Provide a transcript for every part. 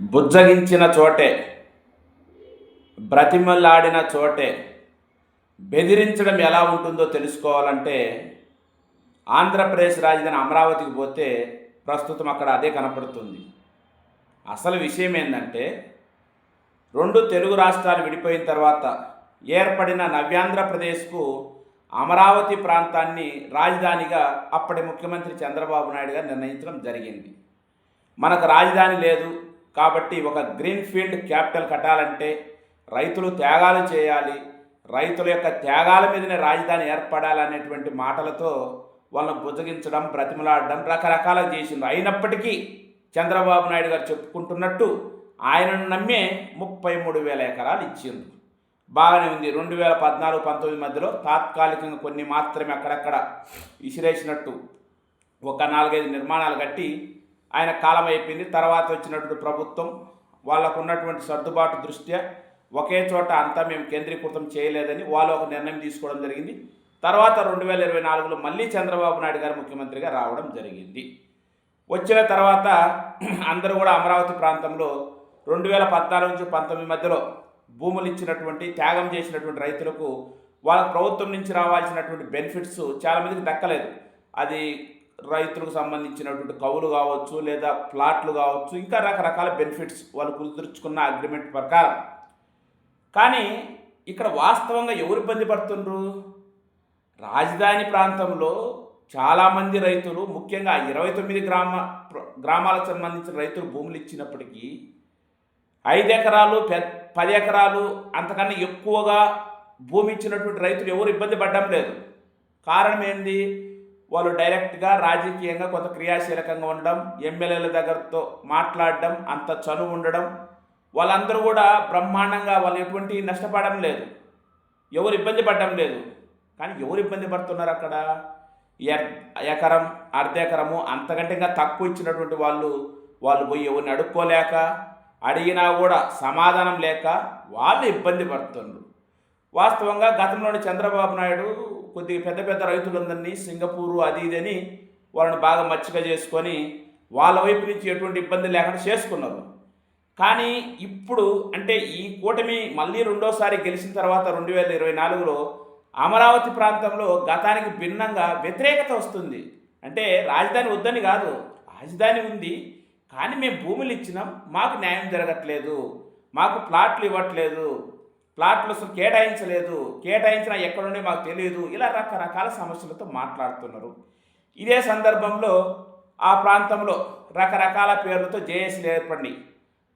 బుజ్జగించిన చోటే బ్రతిమలాడిన చోటే బెదిరించడం ఎలా ఉంటుందో తెలుసుకోవాలంటే ఆంధ్రప్రదేశ్ రాజధాని అమరావతికి పోతే ప్రస్తుతం అక్కడ అదే కనపడుతుంది. అసలు విషయం ఏంటంటే రెండు తెలుగు రాష్ట్రాలు విడిపోయిన తర్వాత ఏర్పడిన నవ్యాంధ్రప్రదేశ్కు అమరావతి ప్రాంతాన్ని రాజధానిగా అప్పటి ముఖ్యమంత్రి చంద్రబాబు నాయుడు గారు నిర్ణయించడం జరిగింది. మనకు రాజధాని లేదు కాబట్టి ఒక గ్రీన్ ఫీల్డ్ క్యాపిటల్ కట్టాలంటే రైతులు త్యాగాలు చేయాలి. రైతుల యొక్క త్యాగాల మీదనే రాజధాని ఏర్పడాలనేటువంటి మాటలతో వాళ్ళని బుజ్జగించడం బ్రతిమలాడడం రకరకాల చేసింది అయినప్పటికీ చంద్రబాబు నాయుడు గారు చెప్పుకుంటున్నట్టు ఆయనను నమ్మే ముప్పై మూడు వేల ఎకరాలు ఇచ్చిండ్రు. బాగానే ఉంది. రెండు వేల పద్నాలుగు పంతొమ్మిది మధ్యలో తాత్కాలికంగా కొన్ని మాత్రమే అక్కడక్కడ విసిరేసినట్టు ఒక నాలుగైదు నిర్మాణాలు కట్టి ఆయన కాలం అయిపోయింది తర్వాత వచ్చినటువంటి ప్రభుత్వం వాళ్ళకు ఉన్నటువంటి సర్దుబాటు దృష్ట్యా ఒకే చోట అంతా మేము కేంద్రీకృతం చేయలేదని వాళ్ళు ఒక నిర్ణయం తీసుకోవడం జరిగింది. తర్వాత రెండు వేల ఇరవై నాలుగులో మళ్ళీ చంద్రబాబు నాయుడు గారు ముఖ్యమంత్రిగా రావడం జరిగింది. వచ్చిన తర్వాత అందరూ కూడా అమరావతి ప్రాంతంలో రెండు వేల పద్నాలుగు నుంచి పంతొమ్మిది మధ్యలో భూములు ఇచ్చినటువంటి త్యాగం చేసినటువంటి రైతులకు వాళ్ళ ప్రభుత్వం నుంచి రావాల్సినటువంటి బెనిఫిట్స్ చాలామందికి దక్కలేదు. అది రైతులకు సంబంధించినటువంటి కవులు కావచ్చు లేదా ప్లాట్లు కావచ్చు ఇంకా రకరకాల బెనిఫిట్స్ వాళ్ళు కుదుర్చుకున్న అగ్రిమెంట్ ప్రకారం. కానీ ఇక్కడ వాస్తవంగా ఎవరు ఇబ్బంది పడుతుండ్రు? రాజధాని ప్రాంతంలో చాలామంది రైతులు ముఖ్యంగా ఇరవై తొమ్మిది గ్రామ ప్ర- గ్రామాలకు సంబంధించిన రైతులు భూములు ఇచ్చినప్పటికీ ఐదు ఎకరాలు పె పది ఎకరాలు అంతకన్నా ఎక్కువగా భూమి ఇచ్చినటువంటి రైతులు ఎవరు ఇబ్బంది పడడం లేదు. కారణం ఏంది? వాళ్ళు డైరెక్ట్గా రాజకీయంగా కొంత క్రియాశీలకంగా ఉండడం ఎమ్మెల్యేల దగ్గరతో మాట్లాడడం అంత చనువు ఉండడం వాళ్ళందరూ కూడా బ్రహ్మాండంగా వాళ్ళు ఎటువంటి నష్టపడడం లేదు. ఎవరు ఇబ్బంది పడడం లేదు. కానీ ఎవరు ఇబ్బంది పడుతున్నారు అక్కడ? ఎకరం అర్ధ ఎకరము అంతకంటే ఇంకా తక్కువ ఇచ్చినటువంటి వాళ్ళు వాళ్ళు పోయి ఎవరిని అడుక్కోలేక అడిగినా కూడా సమాధానం లేక వాళ్ళు ఇబ్బంది పడుతున్నారు వాస్తవంగా గతంలోని చంద్రబాబు నాయుడు కొద్దిగా పెద్ద పెద్ద రైతులందరినీ సింగపూరు అది ఇది అని వాళ్ళని బాగా మచ్చిక చేసుకొని వాళ్ళ వైపు నుంచి ఎటువంటి ఇబ్బంది లేకుండా చేసుకున్నారు. కానీ ఇప్పుడు అంటే ఈ కూటమి మళ్ళీ రెండోసారి గెలిచిన తర్వాత రెండు వేల ఇరవై నాలుగులో అమరావతి ప్రాంతంలో గతానికి భిన్నంగా వ్యతిరేకత వస్తుంది. అంటే రాజధాని వద్దని కాదు రాజధాని ఉంది. కానీ మేము భూములు ఇచ్చినాం మాకు న్యాయం జరగట్లేదు మాకు ప్లాట్లు ఇవ్వట్లేదు ప్లాట్లు అసలు కేటాయించలేదు. కేటాయించినా ఎక్కడుండే మాకు తెలియదు. ఇలా రకరకాల సమస్యలతో మాట్లాడుతున్నారు. ఇదే సందర్భంలో ఆ ప్రాంతంలో రకరకాల పేర్లతో జేఏసీలు ఏర్పడి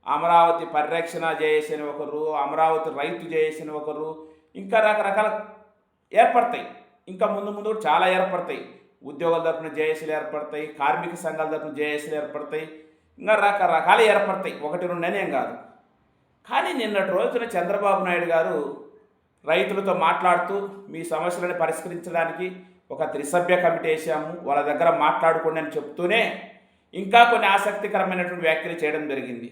అమరావతి పరిరక్షణ జేఏసీ అని ఒకరు అమరావతి రైతు జేఏసీ అని ఒకరు ఇంకా రకరకాల ఏర్పడతాయి. ఇంకా ముందు ముందు కూడా చాలా ఏర్పడతాయి. ఉద్యోగుల తరపున జేఏసీలు ఏర్పడతాయి. కార్మిక సంఘాల తరపున జేఏసీలు ఏర్పడతాయి. ఇంకా రకరకాలు ఏర్పడతాయి. ఒకటి రెండు అనేం కాదు. కానీ నిన్నటి రోజున చంద్రబాబు నాయుడు గారు రైతులతో మాట్లాడుతూ మీ సమస్యలను పరిష్కరించడానికి ఒక త్రిసభ్య కమిటీ వేసాము వాళ్ళ దగ్గర మాట్లాడుకోండి అని చెప్తూనే ఇంకా కొన్ని ఆసక్తికరమైనటువంటి వ్యాఖ్యలు చేయడం జరిగింది.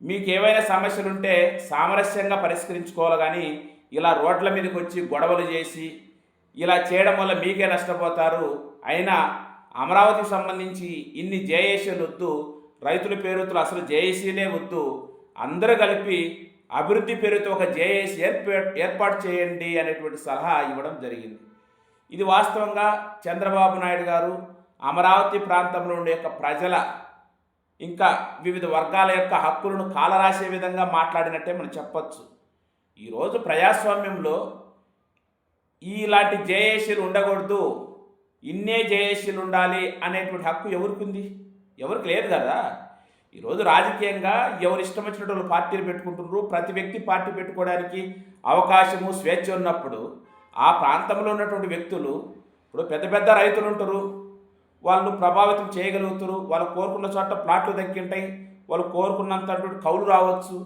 మీకు ఏవైనా సమస్యలు ఉంటే సామరస్యంగా పరిష్కరించుకోవాలి కానీ ఇలా రోడ్ల మీదకి వచ్చి గొడవలు చేసి ఇలా చేయడం వల్ల మీకే నష్టపోతారు. అయినా అమరావతికి సంబంధించి ఇన్ని జేఏసీలు వద్దు రైతుల పేరుతో అసలు జేఏసీలే వద్దు అందరూ కలిపి అభివృద్ధి పేరుతో ఒక జేఏసీ ఏర్పా ఏర్పాటు చేయండి అనేటువంటి సలహా ఇవ్వడం జరిగింది. ఇది వాస్తవంగా చంద్రబాబు నాయుడు గారు అమరావతి ప్రాంతంలో ఉండే యొక్క ప్రజల ఇంకా వివిధ వర్గాల యొక్క హక్కులను కాలరాసే విధంగా మాట్లాడినట్టే మనం చెప్పచ్చు. ఈరోజు ప్రజాస్వామ్యంలో ఇలాంటి జేఏసీలు ఉండకూడదు. ఇన్నే జేఏసీలు ఉండాలి అనేటువంటి హక్కు ఎవరికి ఉంది ఎవరికి లేదు కదా. ఈరోజు రాజకీయంగా ఎవరు ఇష్టం వచ్చినటువంటి వాళ్ళు పార్టీలు పెట్టుకుంటున్నారు ప్రతి వ్యక్తి పార్టీ పెట్టుకోవడానికి అవకాశము స్వేచ్ఛ ఉన్నప్పుడు ఆ ప్రాంతంలో ఉన్నటువంటి వ్యక్తులు ఇప్పుడు పెద్ద పెద్ద రైతులు ఉంటారు వాళ్ళు ప్రభావితం చేయగలుగుతారు వాళ్ళు కోరుకున్న చోట ప్లాట్లు దక్కింటాయి వాళ్ళు కోరుకున్నంత కౌలు రావచ్చు.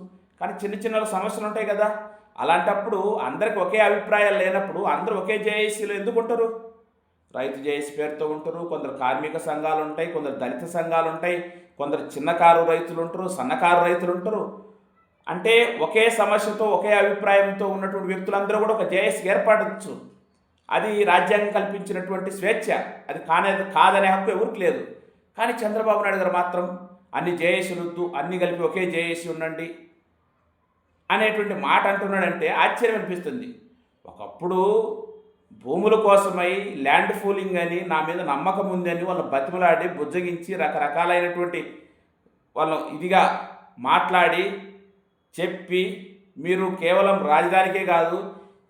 కానీ చిన్న చిన్న సమస్యలు ఉంటాయి కదా. అలాంటప్పుడు అందరికి ఒకే అభిప్రాయాలు లేనప్పుడు అందరూ ఒకే జేఏసీలో ఎందుకు ఉంటారు? రైతు జేఏసీ పేరుతో ఉంటారు కొందరు కార్మిక సంఘాలు ఉంటాయి కొందరు దళిత సంఘాలు ఉంటాయి కొందరు చిన్నకారు రైతులు ఉంటారు సన్నకారు రైతులు ఉంటారు. అంటే ఒకే సమస్యతో ఒకే అభిప్రాయంతో ఉన్నటువంటి వ్యక్తులందరూ కూడా ఒక జేఏసీ ఏర్పడవచ్చు అది రాజ్యాంగం కల్పించినటువంటి స్వేచ్ఛ. అది కానే కాదనే హక్కు ఎవరికి లేదు. కానీ చంద్రబాబు నాయుడు గారు మాత్రం అన్ని జేఏసీలు వద్దు అన్ని కలిపి ఒకే జేఏసీ ఉండండి అనేటువంటి మాట అంటున్నాడంటే ఆశ్చర్యం అనిపిస్తుంది. ఒకప్పుడు భూముల కోసమై ల్యాండ్ ఫూలింగ్ అని నా మీద నమ్మకం ఉందని వాళ్ళు బతిమలాడి బుజ్జగించి రకరకాలైనటువంటి వాళ్ళు ఇదిగా మాట్లాడి చెప్పి మీరు కేవలం రాజధానికే కాదు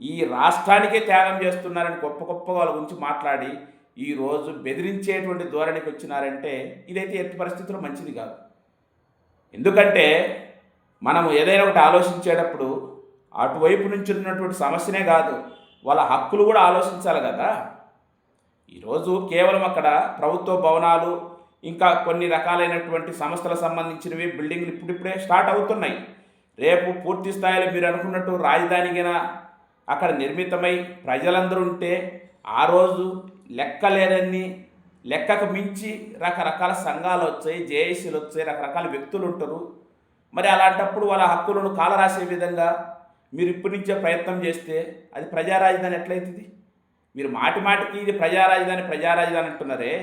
ఈ రాష్ట్రానికే త్యాగం చేస్తున్నారని గొప్ప గొప్ప వాళ్ళ గురించి మాట్లాడి ఈరోజు బెదిరించేటువంటి ధోరణికి వచ్చినారంటే ఇదైతే ఎట్టి పరిస్థితుల్లో మంచిది కాదు. ఎందుకంటే మనం ఏదైనా ఒకటి ఆలోచించేటప్పుడు అటువైపు నుంచి ఉన్నటువంటి సమస్యనే కాదు వాళ్ళ హక్కులు కూడా ఆలోచించాలి కదా. ఈరోజు కేవలం అక్కడ ప్రభుత్వ భవనాలు ఇంకా కొన్ని రకాలైనటువంటి సంస్థలకు సంబంధించినవి బిల్డింగ్లు ఇప్పుడిప్పుడే స్టార్ట్ అవుతున్నాయి. రేపు పూర్తి స్థాయిలో మీరు అనుకున్నట్టు రాజధానిగా అక్కడ నిర్మితమై ప్రజలందరూ ఉంటే ఆ రోజు లెక్కలేనన్ని లెక్కకు మించి రకరకాల సంఘాలు వచ్చాయి జేఏసీలు వచ్చాయి రకరకాల వ్యక్తులు ఉంటారు. మరి అలాంటప్పుడు వాళ్ళ హక్కులను కాలరాసే విధంగా మీరు ఇప్పటి నుంచే ప్రయత్నం చేస్తే అది ప్రజా రాజధాని ఎట్లయితుంది? మీరు మాటి మాటికి ఇది ప్రజా రాజధాని ప్రజా రాజధాని అంటున్నారే.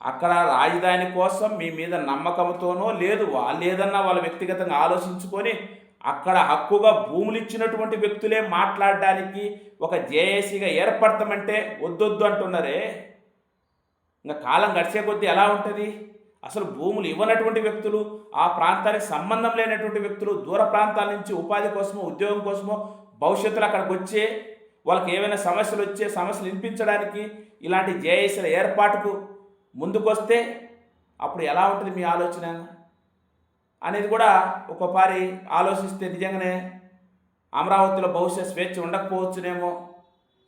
అక్కడ రాజధాని కోసం మీ మీద నమ్మకంతోనో లేదు వాళ్ళు ఏదన్నా వాళ్ళ వ్యక్తిగతంగా ఆలోచించుకొని అక్కడ హక్కుగా భూములు ఇచ్చినటువంటి వ్యక్తులే మాట్లాడడానికి ఒక జేఏసీగా ఏర్పడతామంటే వద్దొద్దు అంటున్నారే. ఇంకా కాలం గడిచే కొద్దీ ఎలా ఉంటుంది? అసలు భూములు ఇవ్వనటువంటి వ్యక్తులు ఆ ప్రాంతానికి సంబంధం లేనటువంటి వ్యక్తులు దూర ప్రాంతాల నుంచి ఉపాధి కోసమో ఉద్యోగం కోసమో భవిష్యత్తులో అక్కడికి వచ్చే వాళ్ళకి ఏమైనా సమస్యలు వచ్చే సమస్యలు వినిపించడానికి ఇలాంటి జేఏసీల ఏర్పాటుకు ముందుకొస్తే అప్పుడు ఎలా ఉంటుంది మీ ఆలోచన? అనేది కూడా ఒకపారి ఆలోచిస్తే నిజంగానే అమరావతిలో బహుశా స్వేచ్ఛ ఉండకపోవచ్చునేమో.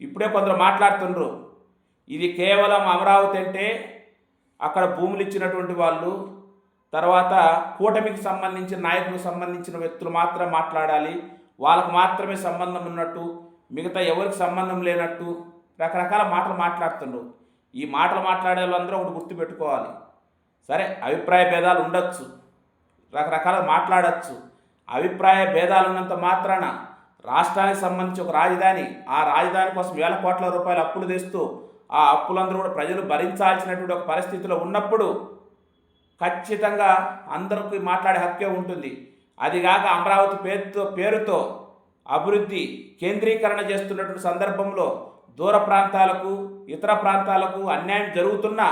ఇప్పుడే కొందరు మాట్లాడుతుండ్రు ఇది కేవలం అమరావతి అంటే అక్కడ భూములు ఇచ్చినటువంటి వాళ్ళు తర్వాత కూటమికి సంబంధించిన నాయకులకు సంబంధించిన వ్యక్తులు మాత్రం మాట్లాడాలి. వాళ్ళకు మాత్రమే సంబంధం ఉన్నట్టు మిగతా ఎవరికి సంబంధం లేనట్టు రకరకాల మాటలు మాట్లాడుతుండ్రు. ఈ మాటలు మాట్లాడే వాళ్ళందరూ ఒకటి గుర్తుపెట్టుకోవాలి. సరే అభిప్రాయ భేదాలు ఉండొచ్చు. రకరకాల మాట్లాడచ్చు. అభిప్రాయ భేదాలు ఉన్నంత మాత్రాన రాష్ట్రానికి సంబంధించి ఒక రాజధాని ఆ రాజధాని కోసం వేల కోట్ల రూపాయలు అప్పులు తెస్తూ ఆ అప్పులందరూ కూడా ప్రజలు భరించాల్సినటువంటి ఒక పరిస్థితిలో ఉన్నప్పుడు ఖచ్చితంగా అందరికీ మాట్లాడే హక్కే ఉంటుంది. అదిగాక అమరావతి పేరుతో పేరుతో అభివృద్ధి కేంద్రీకరణ చేస్తున్నటువంటి సందర్భంలో దూర ప్రాంతాలకు ఇతర ప్రాంతాలకు అన్యాయం జరుగుతున్నా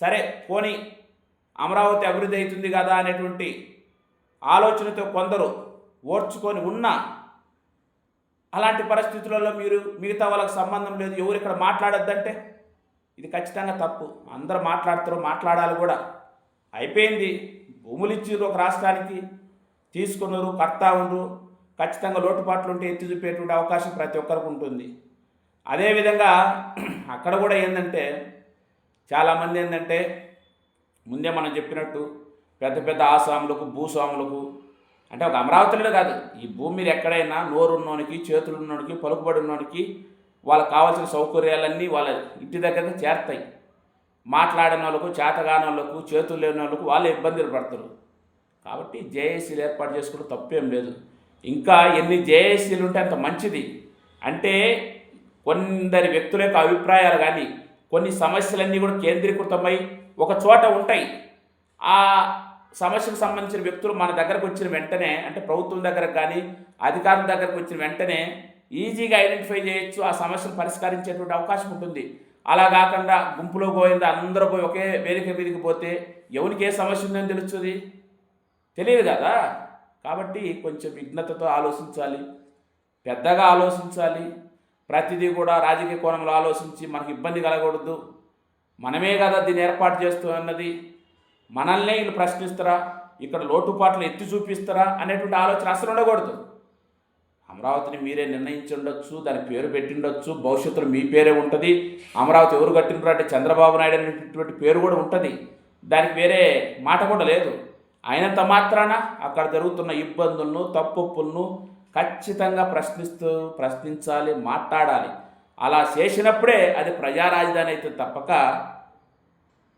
సరే పోని అమరావతి అభివృద్ధి అవుతుంది కదా అనేటువంటి ఆలోచనతో కొందరు ఓడ్చుకొని ఉన్నా అలాంటి పరిస్థితులలో మీరు మిగతా వాళ్ళకి సంబంధం లేదు. ఎవరు ఇక్కడ మాట్లాడొద్దంటే ఇది ఖచ్చితంగా తప్పు. అందరూ మాట్లాడతారు మాట్లాడాలి కూడా. అయిపోయింది. భూములు ఇచ్చిర్రు ఒక రాష్ట్రానికి. తీసుకున్నారు కర్తా ఉండరు. ఖచ్చితంగా లోటుపాట్లు ఉంటే ఎత్తి చూపేటువంటి అవకాశం ప్రతి ఒక్కరికి ఉంటుంది. అదేవిధంగా అక్కడ కూడా ఏంటంటే చాలామంది ఏంటంటే ముందే మనం చెప్పినట్టు పెద్ద పెద్ద ఆస్వాములకు భూస్వాములకు అంటే ఒక అమరావతిలో కాదు. ఈ భూమి మీద ఎక్కడైనా నోరున్నోనికి చేతులున్నోనికి పలుకుబడి ఉన్నోనికి వాళ్ళకి కావాల్సిన సౌకర్యాలన్నీ వాళ్ళ ఇంటి దగ్గర చేరతాయి. మాట్లాడిన వాళ్ళకు చేతగాని వాళ్ళకు చేతులు లేని వాళ్ళకు వాళ్ళు ఇబ్బందులు పడతారు. కాబట్టి జేఏసీలు ఏర్పాటు చేసుకోవడం తప్పేం లేదు. ఇంకా ఎన్ని జేఏసీలు ఉంటే అంత మంచిది. అంటే కొందరి వ్యక్తుల యొక్క అభిప్రాయాలు కానీ కొన్ని సమస్యలన్నీ కూడా కేంద్రీకృతమై ఒక చోట ఉంటాయి. ఆ సమస్యకు సంబంధించిన వ్యక్తులు మన దగ్గరకు వచ్చిన వెంటనే అంటే ప్రభుత్వం దగ్గరకు కానీ అధికారుల దగ్గరకు వచ్చిన వెంటనే ఈజీగా ఐడెంటిఫై చేయొచ్చు ఆ సమస్యను పరిష్కరించేటువంటి అవకాశం ఉంటుంది. అలా కాకుండా గుంపులో పోయిందా అందరూ పోయి ఒకే వేదిక మీదకి పోతే ఎవరికి ఏ సమస్య ఉందని తెలుస్తుంది? తెలియదు కదా. కాబట్టి కొంచెం విఘ్నతతో ఆలోచించాలి పెద్దగా ఆలోచించాలి. ప్రతిదీ కూడా రాజకీయ కోణంలో ఆలోచించి మనకి ఇబ్బంది కలగకూడదు. మనమే కదా దీన్ని ఏర్పాటు చేస్తూ అన్నది. మనల్నే వీళ్ళు ప్రశ్నిస్తారా? ఇక్కడ లోటుపాట్లు ఎత్తి చూపిస్తారా? అనేటువంటి ఆలోచన అసలు ఉండకూడదు. అమరావతిని మీరే నిర్ణయించి ఉండొచ్చు దాని పేరు పెట్టిండొచ్చు భవిష్యత్తులో మీ పేరే ఉంటుంది. అమరావతి ఎవరు కట్టినారు అంటే చంద్రబాబు నాయుడు అనేటటువంటి పేరు కూడా ఉంటుంది. దానికి వేరే మాట కూడా లేదు. అయినంత మాత్రాన అక్కడ జరుగుతున్న ఇబ్బందులను తప్పులను ఖచ్చితంగా ప్రశ్నిస్తూ ప్రశ్నించాలి మాట్లాడాలి. అలా చేసినప్పుడే అది ప్రజా రాజధాని అయితే తప్పక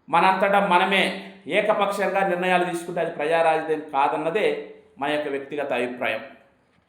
మనంతటా మనమే ఏకపక్షంగా నిర్ణయాలు తీసుకుంటే అది ప్రజా రాజధాని కాదన్నదే మన యొక్క వ్యక్తిగత అభిప్రాయం.